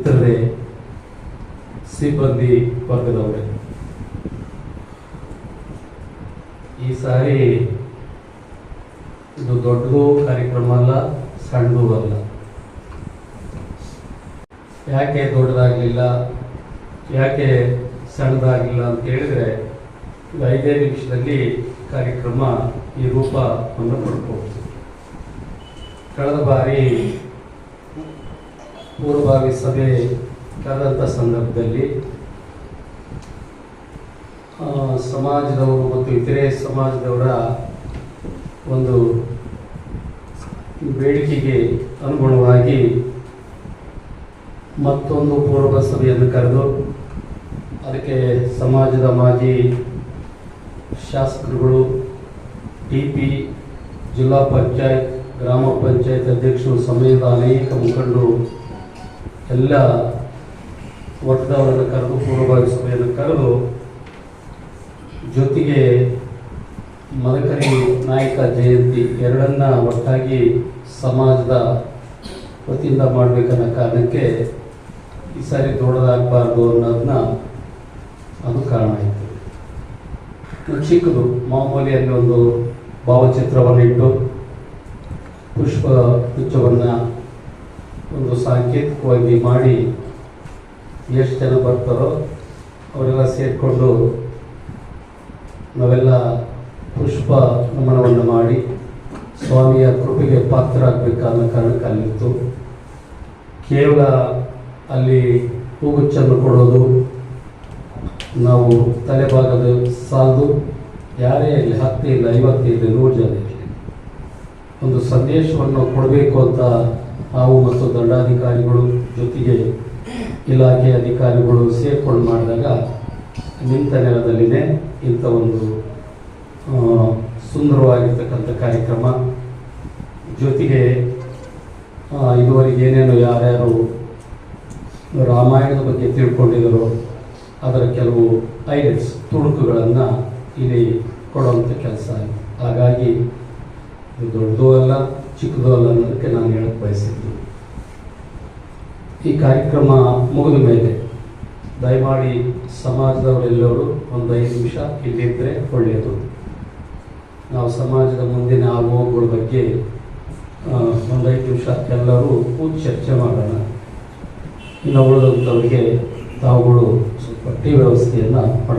ಮಿತ್ರರೇ ಸಿಬ್ಬಂದಿ ವರ್ಗದವರೇ. ಈ ಸಾರಿ ಇದು ದೊಡ್ಡದು ಕಾರ್ಯಕ್ರಮ ಅಲ್ಲ, ಸಣ್ಣದು ಅಲ್ಲ. ಯಾಕೆ ದೊಡ್ಡದಾಗಲಿಲ್ಲ, ಯಾಕೆ ಸಣ್ಣದಾಗಲಿಲ್ಲ ಅಂತ ಹೇಳಿದ್ರೆ ಐದೇ ನಿಮಿಷದಲ್ಲಿ ಕಾರ್ಯಕ್ರಮ ಈ ರೂಪವನ್ನು ಪಡ್ಕೋಬಹುದು ಕಳೆದ ಬಾರಿ ಪೂರ್ವಭಾವಿ ಸಭೆ ಕರೆದಂಥ ಸಂದರ್ಭದಲ್ಲಿ ಸಮಾಜದವರು ಮತ್ತು ಇತರೆ ಸಮಾಜದವರ ಒಂದು ಬೇಡಿಕೆಗೆ ಅನುಗುಣವಾಗಿ ಮತ್ತೊಂದು ಪೂರ್ವ ಸಭೆಯನ್ನು ಕರೆದು, ಅದಕ್ಕೆ ಸಮಾಜದ ಮಾಜಿ ಶಾಸಕರುಗಳು ಟಿ ಪಿ, ಜಿಲ್ಲಾ ಪಂಚಾಯತ್, ಗ್ರಾಮ ಪಂಚಾಯತ್ ಅಧ್ಯಕ್ಷರು ಸಮಯದ ಅನೇಕ ಮುಖಂಡರು ಎಲ್ಲ ವರ್ಗದವರನ್ನು ಕರೆದು, ಪೂರ್ವಭಾವಿ ಸಭೆಯನ್ನು ಕರೆದು, ಜೊತೆಗೆ ಮದಕರಿ ನಾಯಕ ಜಯಂತಿ ಎರಡನ್ನ ಒಟ್ಟಾಗಿ ಸಮಾಜದ ವತಿಯಿಂದ ಮಾಡಬೇಕನ್ನೋ ಕಾರಣಕ್ಕೆ ಈ ಸಾರಿ ದೊಡ್ಡದಾಗಬಾರ್ದು ಅನ್ನೋದನ್ನ ಅದು ಕಾರಣ ಆಯಿತು. ಚಿಕ್ಕದು, ಮಾಮೂಲಿಯಲ್ಲಿ ಒಂದು ಭಾವಚಿತ್ರವನ್ನು ಇಟ್ಟು ಪುಷ್ಪ ಗುಚ್ಛವನ್ನು ಒಂದು ಸಾಂಕೇತಿಕವಾಗಿ ಮಾಡಿ ಎಷ್ಟು ಜನ ಬರ್ತಾರೋ ಅವರೆಲ್ಲ ಸೇರಿಕೊಂಡು ನಾವೆಲ್ಲ ಪುಷ್ಪ ನಮನವನ್ನು ಮಾಡಿ ಸ್ವಾಮಿಯ ಕೃಪೆಗೆ ಪಾತ್ರರಾಗಬೇಕಾದ ಕಾರಣಕ್ಕೆ ಅಲ್ಲಿತ್ತು. ಕೇವಲ ಅಲ್ಲಿ ಹೂಗುಚ್ಚನ್ನು ಕೊಡೋದು, ನಾವು ತಲೆಭಾಗದ ಸಾಲದು ಯಾರೇ ಇರಲಿ, ಹತ್ತು ಇಲ್ಲ, ಐವತ್ತು ನೂರು ಜನ ಒಂದು ಸಂದೇಶವನ್ನು ಕೊಡಬೇಕು ಅಂತ ನಾವು ಮತ್ತು ದಂಡಾಧಿಕಾರಿಗಳು ಜೊತೆಗೆ ಇಲಾಖೆ ಅಧಿಕಾರಿಗಳು ಸೇರ್ಕೊಂಡು ಮಾಡಿದಾಗ ನಿಂತ ನೆಲದಲ್ಲಿನೇ ಇಂಥ ಒಂದು ಸುಂದರವಾಗಿರ್ತಕ್ಕಂಥ ಕಾರ್ಯಕ್ರಮ. ಜೊತೆಗೆ ಇದುವರೆಗೆ ಏನೇನು ಯಾರ್ಯಾರು ರಾಮಾಯಣದ ಬಗ್ಗೆ ತಿಳ್ಕೊಂಡಿದ್ದರೋ ಅದರ ಕೆಲವು ಐಲೆಟ್ಸ್ ತುಣುಕುಗಳನ್ನು ಇಲ್ಲಿ ಕೊಡುವಂಥ ಕೆಲಸ ಆಗಿದೆ. ಹಾಗಾಗಿ ದೊಡ್ಡದು ಅಲ್ಲ ಚಿಕ್ಕದು ಅಲ್ಲ ಅನ್ನೋದಕ್ಕೆ ನಾನು ಹೇಳಕ್ಕೆ ಬಯಸಿದ್ದು. ಈ ಕಾರ್ಯಕ್ರಮ ಮುಗಿದ ಮೇಲೆ ದಯಮಾಡಿ ಸಮಾಜದವರೆಲ್ಲರೂ ಒಂದು ಐದು ನಿಮಿಷ ಇಲ್ಲಿದ್ದರೆ ಒಳ್ಳೆಯದು. ನಾವು ಸಮಾಜದ ಮುಂದಿನ ಆಗುವಗಳ ಬಗ್ಗೆ ಒಂದು ಐದು ನಿಮಿಷ ಎಲ್ಲರೂ ಕೂತು ಚರ್ಚೆ ಮಾಡೋಣ. ಇನ್ನು ಉಳಿದಂಥವರಿಗೆ ತಾವುಗಳು ಸ್ವಲ್ಪ ಟೀ ವ್ಯವಸ್ಥೆಯನ್ನು ಮಾಡ